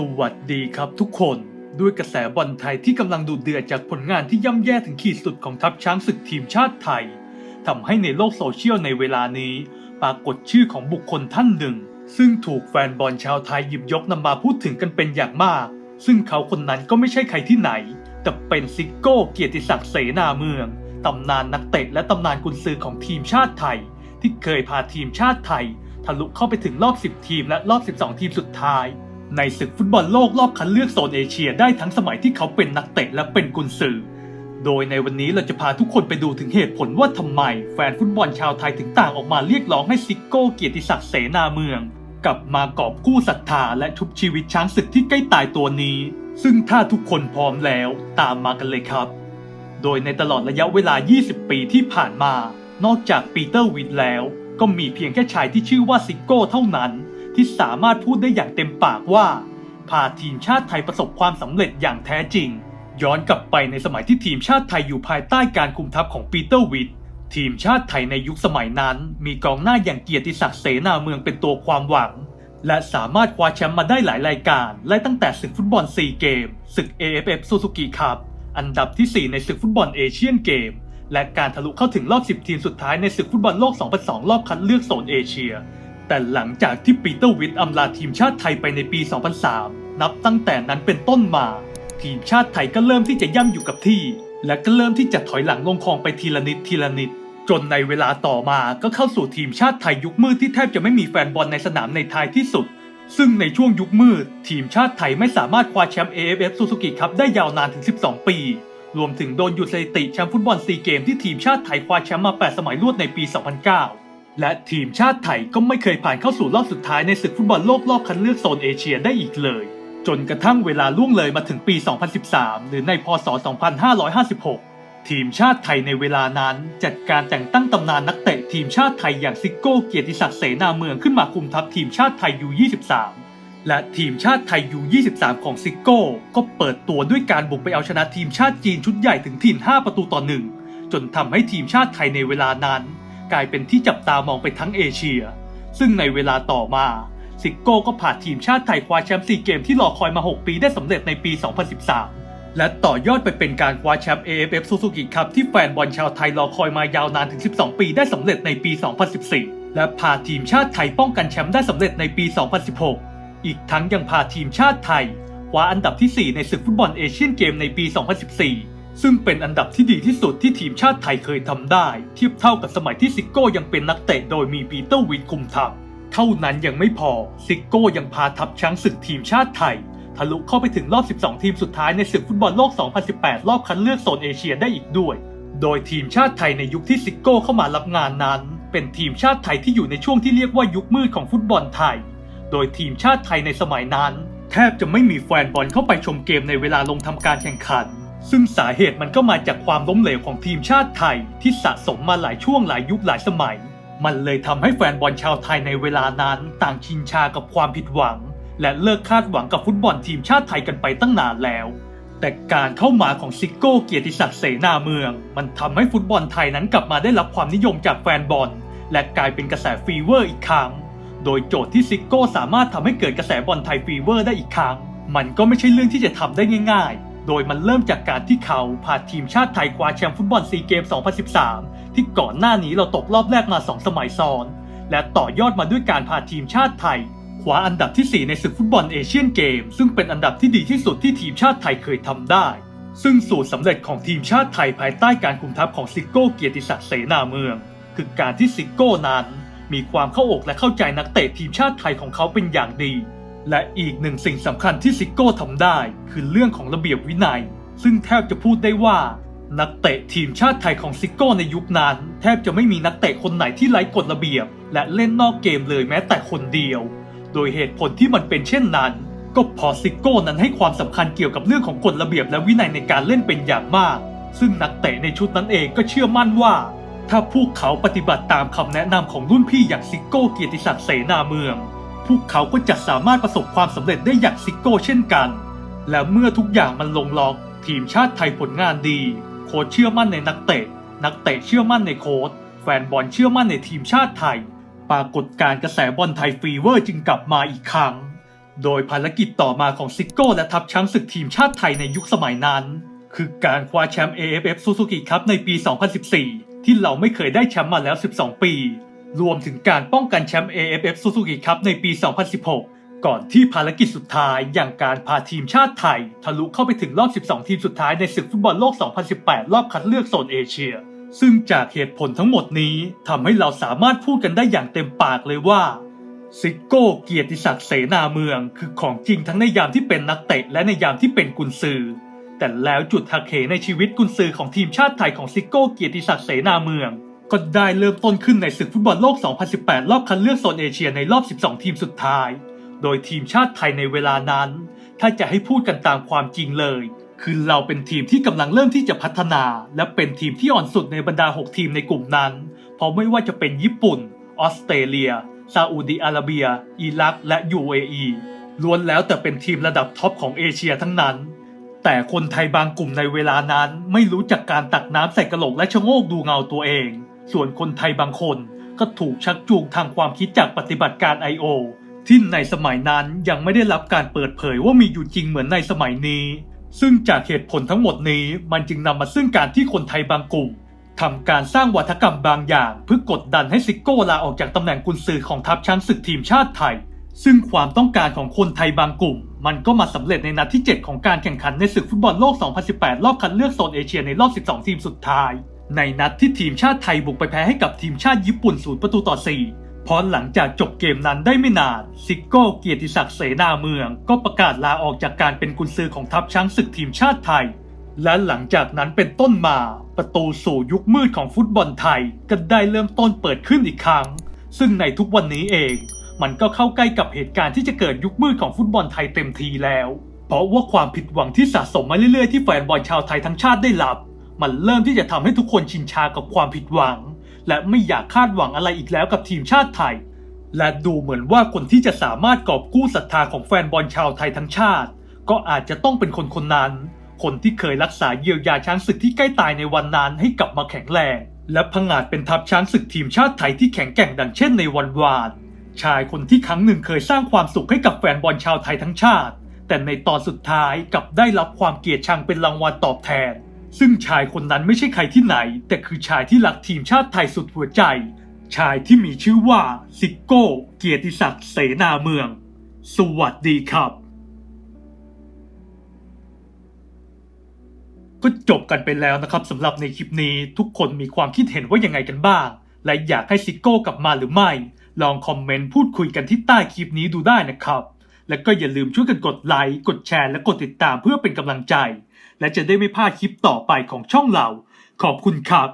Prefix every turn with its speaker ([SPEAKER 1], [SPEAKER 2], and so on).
[SPEAKER 1] สวัสดีครับทุกคนด้วยกระแสบอลไทยที่กำลังดูเดือดจากผลงานที่ย่ำแย่ถึงขีดสุดของทัพช้างศึกทีมชาติไทยทำให้ในโลกโซเชียลในเวลานี้ ปรากฏชื่อของบุคคลท่านหนึ่ง ซึ่งถูกแฟนบอลชาวไทยหยิบยกนำมาพูดถึงกันเป็นอย่างมาก ซึ่งเขาคนนั้นก็ไม่ใช่ใครที่ไหน แต่เป็นซิโก้เกียรติศักดิ์เสนาเมืองตำนานนักเตะและตำนานกุนซือของทีมชาติไทย ที่เคยพาทีมชาติไทยทะลุเข้าไปถึงรอบ 10 ทีมและรอบ 12 ทีมสุดท้าย ในศึกฟุตบอลโลกรอบคัดเลือกโซนเอเชียได้ทั้งสมัยที่เขาเป็นนักเตะและเป็นกุนซือ โดยในวันนี้เราจะพาทุกคนไปดูถึงเหตุผลว่าทำไม แฟนฟุตบอลชาวไทยถึงต่างออกมาเรียกร้องให้ซิโก้เกียรติศักดิ์เสนาเมือง กลับมากอบกู้ศรัทธาและชุบชีวิตช้างศึกที่ใกล้ตายตัวนี้ ซึ่งถ้าทุกคนพร้อมแล้วตามมากันเลยครับ โดยในตลอดระยะเวลา 20 ปีที่ผ่านมา นอกจากปีเตอร์วิดแล้ว ก็มีเพียงแค่ชายที่ชื่อว่าซิโก้เท่านั้น ที่สามารถพูดได้อย่างเต็มปากว่า พาทีมชาติไทยประสบความสำเร็จอย่างแท้จริง ย้อนกลับไปในสมัยที่ทีมชาติไทยอยู่ภายใต้การคุมทัพของปีเตอร์วิดทีมชาติไทยในยุคสมัยนั้น มีกองหน้าอย่างเกียรติศักดิ์เสนาเมืองเป็นตัวความหวัง และสามารถคว้าแชมป์มาได้หลายรายการไล่ตั้งแต่ศึกฟุตบอลซีเกม ศึก AFF ซูซูกิคัพอันดับทีสี่ 4 ในศึกฟุตบอลเอเชียนเกม และการทะลุเข้าถึงรอบ 10 ทีมสุดท้ายในศึกฟุตบอลโลก 2002 รอบคัดเลือกโซนเอเชีย แต่หลังจากที่ปีเตอร์วิทอำลาทีมชาติไทยไปในปี 2003 นับตั้งแต่นั้นเป็นต้นมา ทีมชาติไทยก็เริ่มที่จะย่ำอยู่กับที่ และก็เริ่มที่จะถอยหลังลงคลองไปทีละนิดทีละนิด จนในเวลาต่อมาก็เข้าสู่ทีมชาติไทยยุคมืดที่แทบจะไม่มีแฟนบอลในสนามในท้ายที่สุด ซึ่งในช่วงยุคมืด ทีมชาติไทยไม่สามารถคว้าแชมป์ AFF ซูซูกิคัพได้ยาวนานถึง 12 ปี รวมถึงโดนหยุดสถิติแชมป์ฟุตบอลซีเกมที่ทีมชาติไทยคว้าแชมป์มา 8 สมัยรวดในปี 2009 และทีมชาติไทยก็ไม่เคยผ่านเข้าสู่รอบสุดท้ายในศึกฟุตบอลโลกรอบคัดเลือกโซนเอเชียได้อีกเลย จนกระทั่งเวลาล่วงเลยมาถึงปี 2013 หรือในพศ 2556 ทีมชาติไทยในเวลานั้นจัดการแต่งตั้งตำนานนักเตะทีมชาติไทยอย่างซิโก้เกียรติศักดิ์เสนาเมืองขึ้นมาคุมทัพทีมชาติไทยยู23และทีมชาติไทยยู23 ของซิโก้ ก็เปิดตัวด้วยการบุกไปเอาชนะทีมชาติจีนชุดใหญ่ถึงถิ่น 5 ประตูต่อหนึ่งจนทำให้ทีมชาติไทยในเวลานั้น กลายเป็นที่จับตามองไปทั้งเอเชีย ซึ่งในเวลาต่อมาซิโก้ก็พาทีมชาติไทยคว้าแชมป์ซีเกมที่รอคอยมา 6 ปีได้สำเร็จในปี 2013 และต่อยอดไปเป็นการคว้าแชมป์ AFF ซูซูกิคัพที่แฟนบอลชาวไทยรอคอยมายาวนานถึง 12 ปีได้สำเร็จในปี 2014 และพาทีมชาติไทยป้องกันแชมป์ได้สำเร็จในปี 2016 อีกทั้งยังพาทีมชาติไทยคว้าอันดับที่ 4 ในศึกฟุตบอลเอเชียนเกมในปี 2014 ซึ่งเป็นอันดับที่ดีที่สุดที่ทีมชาติไทยเคยทำได้ เทียบเท่ากับสมัยที่ซิโก้ยังเป็นนักเตะโดยมีปีเตอร์วิดคุมทัพ เท่านั้นยังไม่พอซิโก้ยังพาทัพช้างศึกทีมชาติไทย ทะลุเข้าไปถึงรอบ 12 ทีมสุดท้ายในศึกฟุตบอลโลก 2018 รอบคัดเลือกโซนเอเชียได้อีกด้วย โดยทีมชาติไทยในยุคที่ซิโก้เข้ามารับงานนั้น เป็นทีมชาติไทยที่อยู่ในช่วงที่เรียกว่ายุคมืดของฟุตบอลไทย โดยทีมชาติไทยในสมัยนั้น แทบจะไม่มีแฟนบอลเข้าไปชมเกมในเวลาลงทำการแข่งขัน ซึ่งสาเหตุมันก็มาจากความล้มเหลวของทีมชาติไทย ที่สะสมมาหลายช่วงหลายยุคหลายสมัย มันเลยทำให้แฟนบอลชาวไทยในเวลานั้น ต่างชินชากับความผิดหวัง และเลิกคาดหวังกับฟุตบอลทีมชาติไทยกันไปตั้งนานแล้ว แต่การเข้ามาของซิโก้เกียรติศักดิ์เสนาเมือง มันทำให้ฟุตบอลไทยนั้นกลับมาได้รับความนิยมจากแฟนบอล และกลายเป็นกระแสฟีเวอร์อีกครั้ง โดยโจทย์ที่ซิโก้สามารถทำให้เกิดกระแสบอลไทยฟีเวอร์ได้อีกครั้ง มันก็ไม่ใช่เรื่องที่จะทำได้ง่ายๆ โดยมันเริ่มจากการที่เขาพาทีมชาติไทยคว้าแชมป์ฟุตบอลซีเกม 2013 ที่ก่อนหน้านี้เราตกรอบแรกมา 2 สมัยซ้อน และต่อยอดมาด้วยการพาทีมชาติไทยคว้าอันดับที่ 4 ในศึกฟุตบอลเอเชียนเกม ซึ่งเป็นอันดับที่ดีที่สุดที่ทีมชาติไทยเคยทำได้ ซึ่งสูตรสำเร็จของทีมชาติไทยภายใต้การคุมทัพของซิโก้เกียรติศักดิ์เสนาเมือง คือการที่ซิโก้นั้น มีความเข้าอกและเข้าใจนักเตะทีมชาติไทยของเขาเป็นอย่างดี และอีกหนึ่งสิ่งสำคัญที่ซิโก้ทำได้คือเรื่องของระเบียบวินัย ซึ่งแทบจะพูดได้ว่า นักเตะทีมชาติไทยของซิโก้ในยุคนั้น แทบจะไม่มีนักเตะคนไหนที่ไร้กฎระเบียบ และเล่นนอกเกมเลยแม้แต่คนเดียว โดยเหตุผลที่มันเป็นเช่นนั้น ก็เพอซิโก้นั้นให้ความสำคัญเกี่ยวกับเรื่องของกฎระเบียบและวินัยในการเล่นเป็นอย่างมาก ซึ่งนักเตะในชุดนั้นเองก็เชื่อมั่นว่า ถ้าพวกเขาปฏิบัติตามคำแนะนำของรุ่นพี่อย่างซิโก้เกียรติศักดิ์เสนาเมือง พวกเขาก็จะสามารถประสบความสำเร็จได้อย่างซิโก้เช่นกัน และเมื่อทุกอย่างมันลงล็อก ทีมชาติไทยผลงานดี โค้ชเชื่อมั่นในนักเตะ นักเตะเชื่อมั่นในโค้ชแฟนบอลเชื่อมั่นในทีมชาติไทย ปรากฏการกระแสบอลไทยฟีเวอร์จึงกลับมาอีกครั้ง โดยภารกิจต่อมาของซิโก้และทัพช้างศึกทีมชาติไทยในยุคสมัยนั้น คือการคว้าแชมป์ AFF Suzuki Cup ในปี 2014 ที่เราไม่เคยได้แชมป์มาแล้ว 12 ปี รวมถึงการป้องกันแชมป์ AFF Suzuki Cup ในปี 2016 ก่อนที่ภารกิจสุดท้ายอย่างการพาทีมชาติไทย ทะลุเข้าไปถึงรอบ 12 ทีมสุดท้ายในศึกฟุตบอลโลก 2018 รอบคัดเลือกโซนเอเชีย ซึ่งจากเหตุผลทั้งหมดนี้ทำให้เราสามารถพูดกันได้อย่างเต็มปากเลยว่าซิโก้เกียรติศักดิ์เสนาเมือง คือของจริงทั้งในยามที่เป็นนักเตะและในยามที่เป็นกุนซือ แต่แล้วจุดหักเหในชีวิตกุนซือของทีมชาติไทยของซิโก้เกียรติศักดิ์เสนาเมือง ก็ได้เริ่มต้นขึ้นในศึกฟุตบอลโลก 2018 รอบคัดเลือกโซนเอเชียในรอบ 12 ทีมสุดท้าย โดยทีมชาติไทยในเวลานั้น ถ้าจะให้พูดกันตามความจริงเลย คือเราเป็นทีมที่กำลังเริ่มที่จะพัฒนา และเป็นทีมที่อ่อนสุดในบรรดา 6 ทีมในกลุ่มนั้น เพราะไม่ว่าจะเป็นญี่ปุ่น ออสเตรเลีย ซาอุดิอาระเบีย อิรัก และ UAE ล้วนแล้วแต่เป็นทีมระดับท็อปของเอเชียทั้งนั้น แต่คนไทยบางกลุ่มในเวลานั้น ไม่รู้จักการตักน้ำใส่กระโหลกและชะโงกดูเงาตัวเอง ส่วนคนไทยบางคนก็ถูกชักจูงทางความคิดจากปฏิบัติการ I.O. ที่ในสมัยนั้นยังไม่ได้รับการเปิดเผยว่ามีอยู่จริงเหมือนในสมัยนี้ ซึ่งจากเหตุผลทั้งหมดนี้มันจึงนำมาซึ่งการที่คนไทยบางกลุ่มทำการสร้างวัฒกรรมบางอย่าง เพื่อกดดันให้ซิโก้ลาออกจากตำแหน่งกุนซือของทัพช้างศึกทีมชาติไทย ซึ่งความต้องการของคนไทยบางกลุ่ม มันก็มาสำเร็จในนัดที่ 7 ของการแข่งขันในศึกฟุตบอลโลก 2018 รอบคัดเลือกโซนเอเชียในรอบ 12 ทีมสุดท้าย ในนัดที่ทีมชาติไทยบุกไปแพ้ให้กับทีมชาติญี่ปุ่นศูนย์ประตูต่อ 4 เพราะหลังจากจบเกมนั้นได้ไม่นาน ซิโก้เกียรติศักดิ์เสนาเมือง ก็ประกาศลาออกจากการเป็นกุนซือของทัพช้างศึกทีมชาติไทย และหลังจากนั้นเป็นต้นมา ประตูสู่ยุคมืดของฟุตบอลไทย ก็ได้เริ่มต้นเปิดขึ้นอีกครั้ง ซึ่งในทุกวันนี้เอง มันก็เข้าใกล้กับเหตุการณ์ที่จะเกิดยุคมืดของฟุตบอลไทยเต็มทีแล้ว เพราะว่าความผิดหวังที่สะสมมาเรื่อยๆที่แฟนบอลชาวไทยทั้งชาติได้รับ มันเริ่มที่จะทำให้ทุกคนชินชากับความผิดหวัง และไม่อยากคาดหวังอะไรอีกแล้วกับทีมชาติไทย และดูเหมือนว่าคนที่จะสามารถกอบกู้ศรัทธาของแฟนบอลชาวไทยทั้งชาติ ก็อาจจะต้องเป็นคนคนนั้น คนที่เคยรักษาเยียวยาช้างศึกที่ใกล้ตายในวันนั้นให้กลับมาแข็งแรง และพังอาจเป็นทัพช้างศึกทีมชาติไทยที่แข็งแกร่งดังเช่นในวันวาน ชายคนที่ครั้งหนึ่งเคยสร้างความสุขให้กับแฟนบอลชาวไทยทั้งชาติ แต่ในตอนสุดท้ายกลับได้รับความเกลียดชังเป็นรางวัลตอบแทน ซึ่งชายคนนั้นไม่ใช่ใครที่ไหน แต่คือชายที่รักทีมชาติไทยสุดหัวใจ ชายที่มีชื่อว่าซิโก้ เกียรติศักดิ์เสนาเมือง สวัสดีครับ ก็จบกันไปแล้วนะครับสำหรับในคลิปนี้ทุกคนมีความคิดเห็นว่ายังไงกันบ้าง และอยากให้ซิโก้กลับมาหรือไม่ ลองคอมเมนต์พูดคุยกันที่ใต้คลิปนี้ดูได้นะครับ และก็อย่าลืมช่วยกันกดไลค์กดแชร์และกดติดตามเพื่อเป็นกำลังใจ และจะได้ไม่พลาดคลิปต่อไปของช่องเรา ขอบคุณครับ